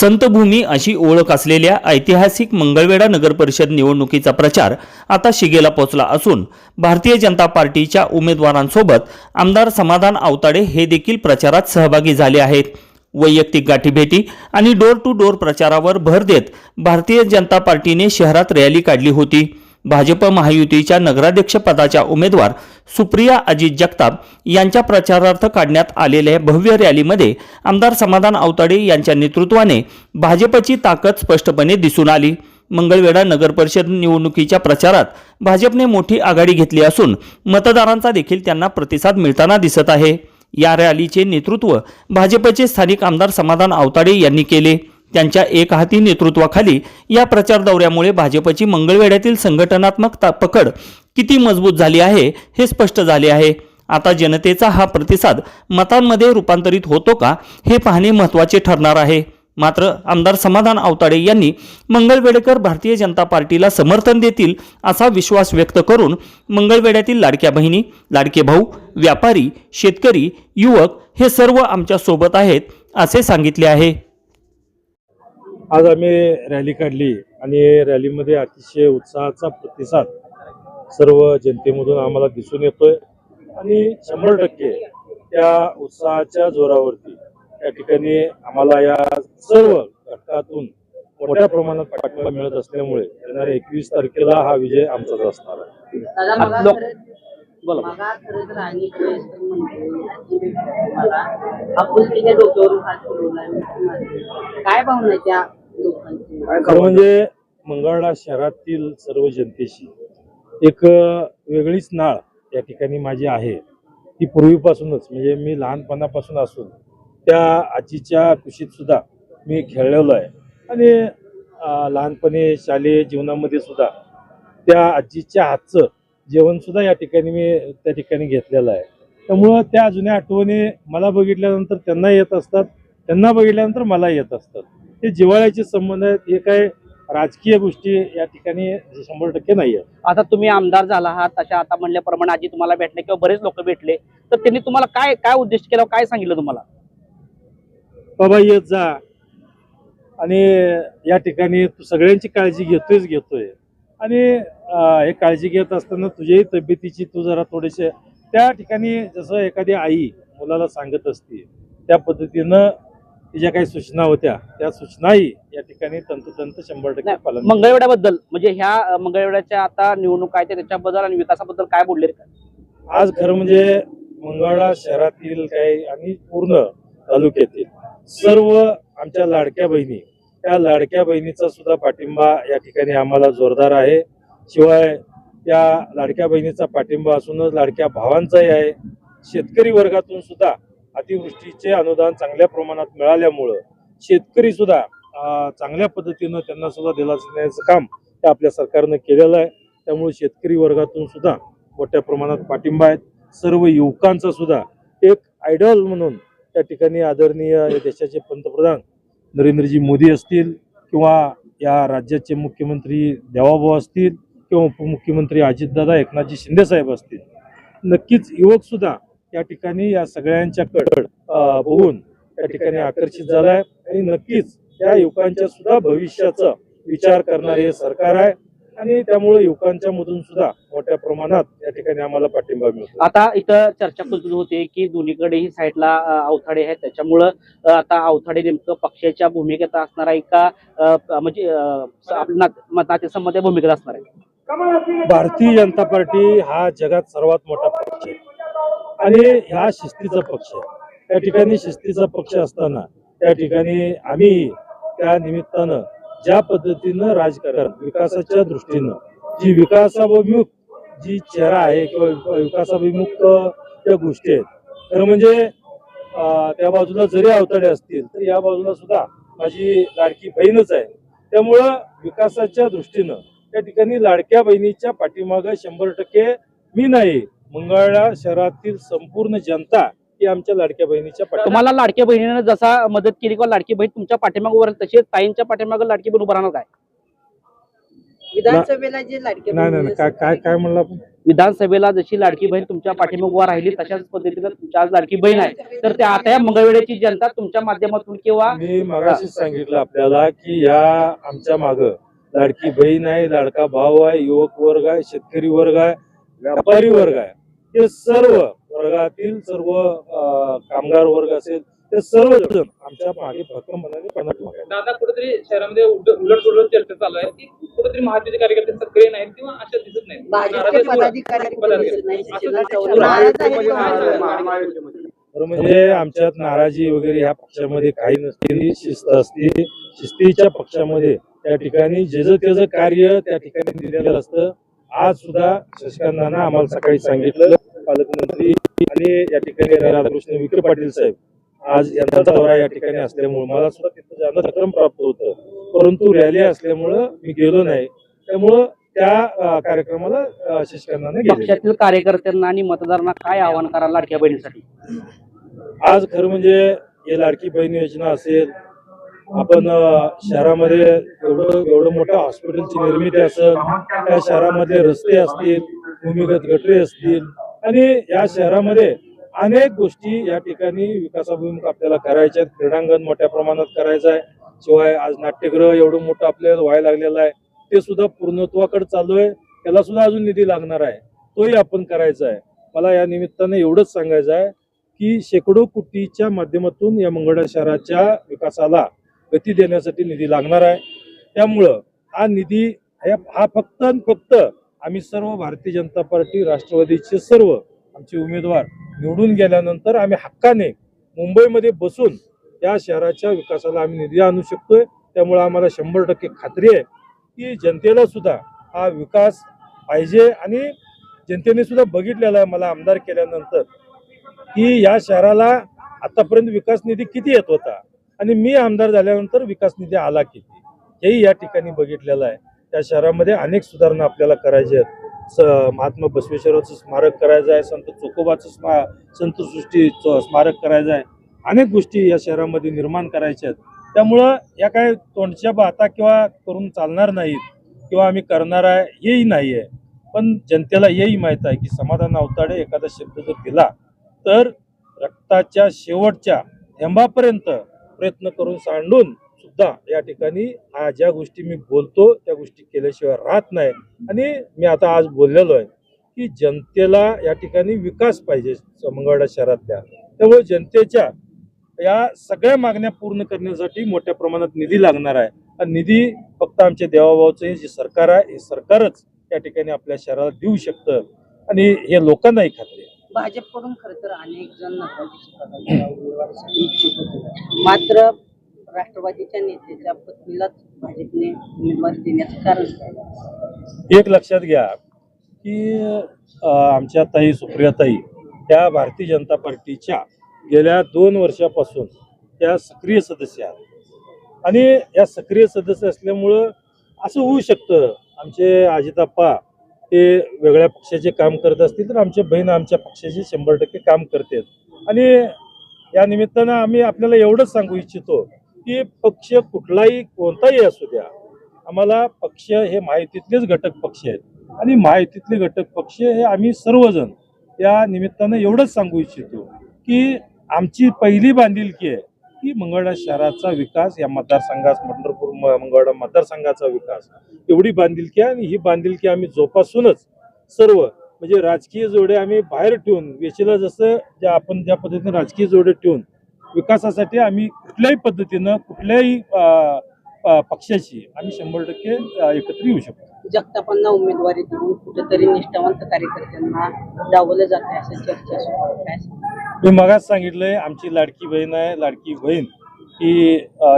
संतभूमी अशी ओळख असलेल्या ऐतिहासिक मंगळवेढा नगर परिषद निवडणुकीचा प्रचार आता शिगेला पोहोचला असून भारतीय जनता पार्टीच्या उमेदवारांसोबत आमदार समाधान आवताडे हे देखील प्रचारात सहभागी झाले आहेत. वैयक्तिक गाठीभेटी आणि डोर टू डोर प्रचारावर भर देत भारतीय जनता पार्टीने शहरात रॅली काढली होती. भाजप महायुतीच्या नगराध्यक्षपदाच्या उमेदवार सुप्रिया अजित जगताप यांच्या प्रचारार्थ काढण्यात आलेल्या भव्य रॅलीमध्ये आमदार समाधान आवताडे यांच्या नेतृत्वाने भाजपची ताकद स्पष्टपणे दिसून आली. मंगळवेढा नगरपरिषद निवडणुकीच्या प्रचारात भाजपने मोठी आघाडी घेतली असून मतदारांचा देखील त्यांना प्रतिसाद मिळताना दिसत आहे. या रॅलीचे नेतृत्व भाजपचे स्थानिक आमदार समाधान आवताडे यांनी केले. त्यांच्या एक हाती नेतृत्वाखाली या प्रचार दौऱ्यामुळे भाजपची मंगळवेढ्यातील संघटनात्मक पकड किती मजबूत झाली आहे हे स्पष्ट झाले आहे. आता जनतेचा हा प्रतिसाद मतांमध्ये रूपांतरित होतो का हे पाहणे महत्त्वाचे ठरणार आहे. मात्र आमदार समाधान आवताडे यांनी मंगळवेडेकर भारतीय जनता पार्टीला समर्थन देतील असा विश्वास व्यक्त करून मंगळवेड्यातील लाडक्या बहिणी लाडके भाऊ व्यापारी शेतकरी युवक हे सर्व आमच्यासोबत आहेत असे सांगितले आहे. आज आम्ही रॅली काढली आणि रॅलीमध्ये अतिशय उत्साहाचा प्रतिसाद सर्व जनतेमधून आम्हाला दिसून येतोय. आणि शंभर टक्के त्या उत्साहाच्या जोरावरती या ठिकाणी आम्हाला या सर्व घटकातून मोठ्या प्रमाणात पाठिंबा मिळत असल्यामुळे येणाऱ्या एकवीस तारखेला हा विजय आमचाच असणार आहे. बोला. काय भावना त्या खरं म्हणजे मंगळा शहरातील सर्व जनतेशी एक वेगळीच नाळ या ठिकाणी माझी आहे. ती पूर्वीपासूनच म्हणजे मी लहानपणापासून असून त्या आजीच्या कुशीत सुद्धा मी खेळलेलो आहे. आणि लहानपणी शालेय जीवनामध्ये सुद्धा त्या आजीच्या हातचं जेवण सुद्धा या ठिकाणी मी त्या ठिकाणी घेतलेलं आहे. त्यामुळं त्या जुन्या आठवणी मला बघितल्यानंतर त्यांना येत असतात त्यांना बघितल्यानंतर मला येत असतात. हे जिव्हाळ्याचे संबंध आहेत हे काय राजकीय गोष्टी या ठिकाणी शंभर टक्के नाही आहेत आता तुम्ही आमदार झाला आहात तशा आता म्हणल्याप्रमाणे आजी तुम्हाला भेटले किंवा बरेच लोक भेटले तर त्यांनी तुम्हाला काय काय उद्देश केला काय सांगितलं तुम्हाला? बाबा येत जा. आणि या ठिकाणी तू सगळ्यांची काळजी घेतोयच घेतोय. आणि अं, हे काळजी घेत असताना तुझ्याही तब्येतीची तू जरा थोडेसे त्या ठिकाणी जसं एखादी आई मुलाला सांगत असते त्या पद्धतीनं तिच्या काही सूचना होत्या त्या सूचनाही या ठिकाणी तंतोतंत शंभर टक्के पालन मंगळवेड्याबद्दल म्हणजे ह्या मंगळवेड्याच्या आता निवडणूक आहे त्याच्याबद्दल आणि विकासाबद्दल काय बोलले आज खरं म्हणजे मंगळा शहरातील काही आणि पूर्ण तालुक्यातील सर्व आमच्या लाडक्या बहिणी त्या लाडक्या बहिणीचा सुद्धा पाठिंबा या ठिकाणी आम्हाला जोरदार आहे. शिवाय त्या लाडक्या बहिणीचा पाठिंबा असूनच लाडक्या भावांचाही आहे. शेतकरी वर्गातून सुद्धा अतिवृष्टीचे अनुदान चांगल्या प्रमाणात मिळाल्यामुळं शेतकरी सुद्धा चांगल्या पद्धतीनं त्यांना सुद्धा दिलासा देण्याचं काम ते आपल्या सरकारनं केलेलं आहे. त्यामुळे शेतकरी वर्गातून सुद्धा मोठ्या प्रमाणात पाठिंबा आहेत. सर्व युवकांचा सुद्धा एक आयडॉल म्हणून त्या ठिकाणी आदरणीय देशाचे पंतप्रधान नरेंद्रजी मोदी असतील किंवा या राज्याचे मुख्यमंत्री देवाभाऊ असतील किंवा उपमुख्यमंत्री अजितदादा एकनाथजी शिंदेसाहेब असतील नक्कीच युवक सुद्धा या ठिकाणी या सगळ्यांच्या कड अं, बघून त्या ठिकाणी आकर्षित झालाय. आणि नक्कीच त्या युवकांच्या सुद्धा भविष्याचा विचार करणारे हे सरकार आहे. आणि त्यामुळे युवकांच्या मधून सुद्धा मोठ्या प्रमाणात या ठिकाणी आम्हाला पाठिंबा मिळतो. आता इथं चर्चा कुठून होते की दोन्हीकडेही साईडला अवथाडे आहेत. त्याच्यामुळं आता अवथाडे नेमकं पक्षाच्या भूमिकेत असणार आहे का म्हणजे नातेसंबंध भूमिकेत असणार आहे? भारतीय जनता पार्टी हा जगात सर्वात मोठा पक्ष आहे. आणि ह्या शिस्तीचा पक्ष त्या ठिकाणी शिस्तीचा पक्ष असताना त्या ठिकाणी आम्ही त्या निमित्तानं ज्या पद्धतीनं राजकारण विकासाच्या दृष्टीनं जी विकासाभिमुख जी चेहरा आहे किंवा विकासाभिमुख त्या गोष्टी आहेत. तर म्हणजे त्या बाजूला जरी अवतडे असतील तर या बाजूला सुद्धा माझी लाडकी बहीणच आहे. त्यामुळं विकासाच्या दृष्टीनं त्या ठिकाणी लाडक्या बहिणीच्या पाठीमागं शंभर टक्के मी नाही. मंगळा शहरातील संपूर्ण जनता ही आमच्या लाडक्या बहिणीच्या पाठी तुम्हाला लाडक्या बहिणीनं जसा मदत केली किंवा लाडकी बहीण तुमच्या पाठीमागे उभं राहील तशी ताईंच्या पाठीमागे लाडकी बहीण उभं राहणार काय? विधानसभेला जे लाडके नाही नाही नाही, काय काय काय म्हणलं आपण? विधानसभेला जशी लाडकी बहीण तुमच्या पाठीमागे उभा राहिली तशाच पद्धतीनं तुमच्या आज लाडकी बहीण आहे. तर त्या आता या मंगळवेळेची जनता तुमच्या माध्यमातून किंवा मी मगाशीच सांगितलं आपल्याला की या आमच्या माग लाडकी बहीण आहे लाडका भाऊ आहे युवक वर्ग आहे शेतकरी वर्ग आहे व्यापारी वर्ग आहे. हे सर्व वर्गातील सर्व कामगार वर्ग असेल ते सर्व जण आमच्या मागे भक्कमपणाने आहेत. दादा कुठेतरी शहरामध्ये उलट सुलट चर्चा चालू आहे. की कुठेतरी महायुतीचे कार्यकर्ते सक्रिय नाहीत किंवा अशा दिसत नाहीत. नाही. तो. म्हणजे आमच्यात नाराजी वगैरे ह्या पक्षामध्ये काही नसते शिस्त असते शिस्तीच्या पक्षामध्ये त्या ठिकाणी जे त्याचं कार्य त्या ठिकाणी दिलेलं असतं आज सुद्धा शशिकांत नाना आम्हाला सकाळी सांगितलं पालकमंत्री आणि या ठिकाणी राधाकृष्ण विखे पाटील साहेब आज यांचा दौरा या ठिकाणी असल्यामुळे मला सुद्धा तिथं जाणं क्रम प्राप्त होतं. परंतु रॅली असल्यामुळं मी गेलो नाही. त्यामुळं त्या कार्यक्रमाला अं, शशिकांत नाना गेले पक्षातील कार्यकर्त्यांना आणि मतदारांना काय आवाहन करा लाडक्या बहिणीसाठी? आज खरं म्हणजे हे लाडकी बहीण योजना असेल आपण शहरामध्ये एवढं एवढं मोठं हॉस्पिटलची निर्मिती असेल त्या शहरामध्ये रस्ते असतील भूमिगत गटरे असतील आणि या शहरामध्ये अनेक गोष्टी या ठिकाणी विकासाभिमुख आपल्याला करायच्या आहेत. क्रीडांगण मोठ्या प्रमाणात करायचं आहे. शिवाय आज नाट्यगृह एवढं मोठं आपल्याला व्हायला लागलेलं आहे. ते सुद्धा पूर्णत्वाकडे चालू आहे. त्याला सुद्धा अजून निधी लागणार आहे. तोही आपण करायचा आहे. मला या निमित्ताने एवढंच सांगायचं आहे की शेकडो कोटीच्या माध्यमातून या मंगळा शहराच्या विकासाला गती देण्यासाठी निधी लागणार आहे. त्यामुळं हा निधी हा हा फक्त आणि फक्त आम्ही सर्व भारतीय जनता पार्टी राष्ट्रवादीचे सर्व आमचे उमेदवार निवडून गेल्यानंतर आम्ही हक्काने मुंबईमध्ये बसून या शहराच्या विकासाला आम्ही निधी आणू शकतोय. त्यामुळे आम्हाला शंभर टक्के खात्री आहे की जनतेला सुद्धा हा विकास पाहिजे आणि जनतेने सुद्धा बघितलेला आहे मला आमदार केल्यानंतर की या शहराला आतापर्यंत विकास निधी किती येत होता? आणि मी आमदार झाल्यानंतर विकास निधी आला किती हेही या ठिकाणी बघितलेलं आहे. त्या शहरामध्ये अनेक सुधारणा आपल्याला करायच्या आहेत. स महात्मा बसवेश्वराचं स्मारक करायचं आहे संत चोकोबाचं स्मा संतसृष्टीचं स्मारक करायचं आहे. अनेक गोष्टी या शहरामध्ये निर्माण करायच्या आहेत. त्यामुळं या काय तोंडच्या बाता किंवा करून चालणार नाहीत किंवा आम्ही करणार आहे हेही नाही आहे. पण जनतेला हेही माहीत आहे की समाधान अवताडे एखादा शब्द जर दिला तर रक्ताच्या शेवटच्या थेंबापर्यंत प्रयत्न करून सांडून सुद्धा या ठिकाणी हा ज्या गोष्टी मी बोलतो त्या गोष्टी केल्याशिवाय राहत नाही. आणि मी आता आज बोललेलो आहे की जनतेला या ठिकाणी विकास पाहिजे मंगळवाडा शहरातल्या. त्यामुळे जनतेच्या या सगळ्या मागण्या पूर्ण करण्यासाठी मोठ्या प्रमाणात निधी लागणार आहे. आणि निधी फक्त आमच्या देवाभावचं हे जे सरकार आहे हे सरकारच या ठिकाणी आपल्या शहराला देऊ शकतं. आणि हे लोकांनाही खात्री आहे. भाजपकडून खर तर अनेक जण इच्छुक होते मात्र राष्ट्रवादीच्या नेत्याच्या पत्नीलाच भाजपने उमेदवारी देण्याचं कारण एक लक्षात घ्या की आमच्या ताई सुप्रियाताई त्या भारतीय जनता पार्टीच्या गेल्या दोन वर्षापासून त्या सक्रिय सदस्य आहेत. आणि या सक्रिय सदस्य असल्यामुळं असं होऊ शकतं. आमचे आजीताप्पा ते वेगळ्या पक्षाचे काम करत असतील तर आमच्या बहीण आमच्या पक्षाचे शंभर टक्के काम करतात. आणि या निमित्तानं आम्ही आपल्याला एवढंच सांगू इच्छितो की पक्ष कुठलाही कोणताही असू द्या आम्हाला पक्ष हे माहितीतलेच घटक पक्ष आहेत. आणि माहितीतले घटक पक्ष हे आम्ही सर्वजण या निमित्तानं एवढंच सांगू इच्छितो की आमची पहिली बांधिलकी आहे की मंगळा शहराचा विकास या मतदारसंघास पंढरपूर मंगळा मतदारसंघाचा विकास. एवढी बांधिलकी आहे आणि ही बांधिलकी आम्ही जोपासूनच सर्व म्हणजे राजकीय जोडे आम्ही बाहेर ठेवून वेशीला जसं ज्या आपण ज्या पद्धतीने राजकीय जोडे ठेवून विकासासाठी आम्ही कुठल्याही पद्धतीनं कुठल्याही पक्षाशी आम्ही शंभर टक्के एकत्र येऊ शकतो. जगतापांना उमेदवारी देऊन कुठेतरी निष्ठावंत कार्यकर्त्यांना डावलं जाते असं चर्चा मी मगाच सांगितलंय आमची लाडकी बहीण आहे लाडकी बहीण ही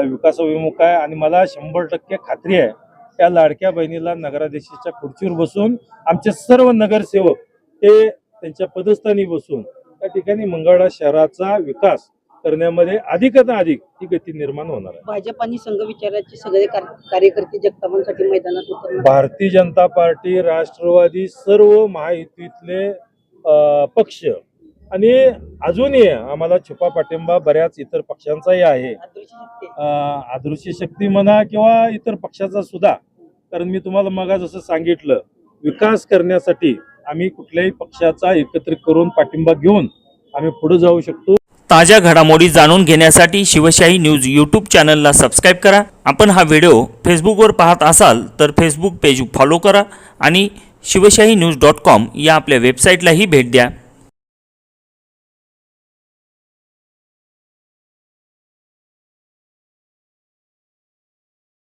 विकासाभिमुख आहे आणि मला शंभर टक्के खात्री आहे त्या लाडक्या बहिणीला नगराध्यक्षाच्या खुर्चीवर बसून आमचे सर्व नगरसेवक हे त्यांच्या पदस्थानी बसून त्या ठिकाणी मंगळा शहराचा विकास करण्यामध्ये अधिकाधिक अधिक ही गती निर्माण होणार आहे. भाजप आणि संघ विचाराचे सगळे कार- कार्यकर्ते जगतापांसाठी मैदानात उतरणार भारतीय जनता पार्टी राष्ट्रवादी सर्व महायुतीतले पक्ष आणि अजूनही आम्हाला छुपा पाठिंबा बऱ्याच इतर पक्षांचाही आहे. अदृश्य शक्ती. म्हणा किंवा इतर पक्षाचा सुद्धा. कारण मी तुम्हाला मग जसं सांगितलं विकास करण्यासाठी आम्ही कुठल्याही पक्षाचा एकत्रित करून पाठिंबा घेऊन आम्ही पुढे जाऊ शकतो. ताज्या घडामोडी जाणून घेण्यासाठी शिवशाही न्यूज यूट्यूब चॅनलला सबस्क्राईब करा. आपण हा व्हिडिओ फेसबुकवर पाहत असाल तर फेसबुक पेज फॉलो करा आणि शिवशाही न्यूज डॉट कॉम या आपल्या वेबसाईटलाही भेट द्या.